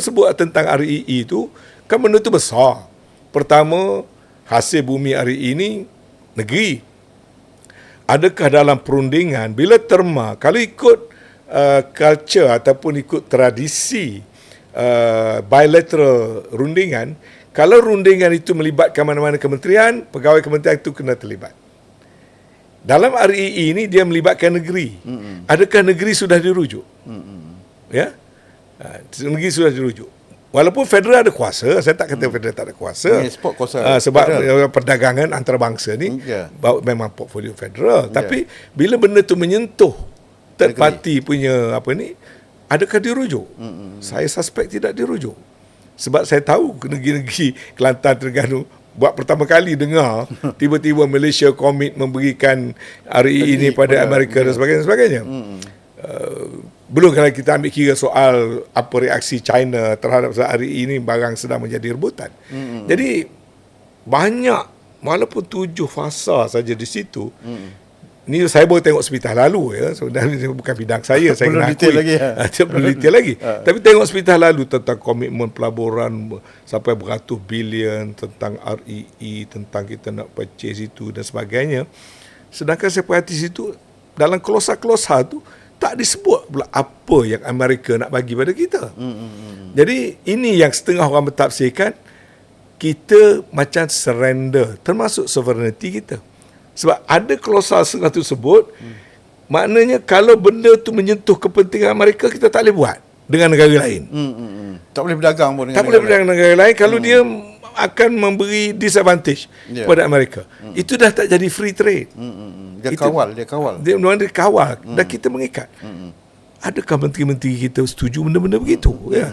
sebut tentang REE itu kan benda tu besar. Pertama, hasil bumi REE ini negeri. Adakah dalam perundingan bila terma kalau ikut uh, culture ataupun ikut tradisi uh, bilateral rundingan, kalau rundingan itu melibatkan mana-mana kementerian, pegawai kementerian itu kena terlibat. Dalam REE ini dia melibatkan negeri. Mm-hmm. Adakah negeri sudah dirujuk? Mm-hmm. Ya? Ha, negeri sudah dirujuk. Walaupun federal ada kuasa, saya tak kata hmm. federal tak ada kuasa. Kuasa. Uh, sebab federal. perdagangan antarabangsa ni yeah. memang portfolio federal. Yeah. Tapi bila benda tu menyentuh third party punya apa ni, adakah dirujuk? Hmm. Saya suspek tidak dirujuk. Sebab saya tahu negeri-negeri Kelantan Terengganu buat pertama kali dengar tiba-tiba Malaysia komit memberikan RE ini pada Amerika dan sebagainya. sebagainya. Hmm. Uh, belum kalau kita ambil kira soal apa reaksi China terhadap hari ini barang sedang menjadi rebutan. Hmm. Jadi banyak walaupun tujuh fasa saja di situ. Hmm. Ni saya baru tengok hospital lalu ya. Sebenarnya so, bukan bidang saya. saya perlu detail akui. lagi. Ya? perlu detail lagi. Tapi tengok hospital lalu tentang komitmen pelaburan sampai beratus bilion tentang REE, tentang kita nak purchase itu dan sebagainya. Sedangkan saya perhati situ dalam klosa-klosa tu tak disebut pula apa yang Amerika nak bagi pada kita. Hmm, hmm, hmm. Jadi ini yang setengah orang bertafsirkan kita macam surrender termasuk sovereignty kita. Sebab ada klausul setengah tu sebut hmm. maknanya kalau benda tu menyentuh kepentingan Amerika kita tak boleh buat dengan negara lain. Hmm, hmm, hmm. Tak boleh berdagang pun dengan Tak boleh berdagang dengan negara lain kalau hmm. dia akan memberi disadvantage yeah. kepada Amerika. Hmm. Itu dah tak jadi free trade. Hmm. hmm, hmm. Dia itu, kawal, dia kawal. Dia memang dia kawal hmm. dan kita mengikat. Hmm. Adakah menteri-menteri kita setuju benda-benda begitu? Hmm. Ya.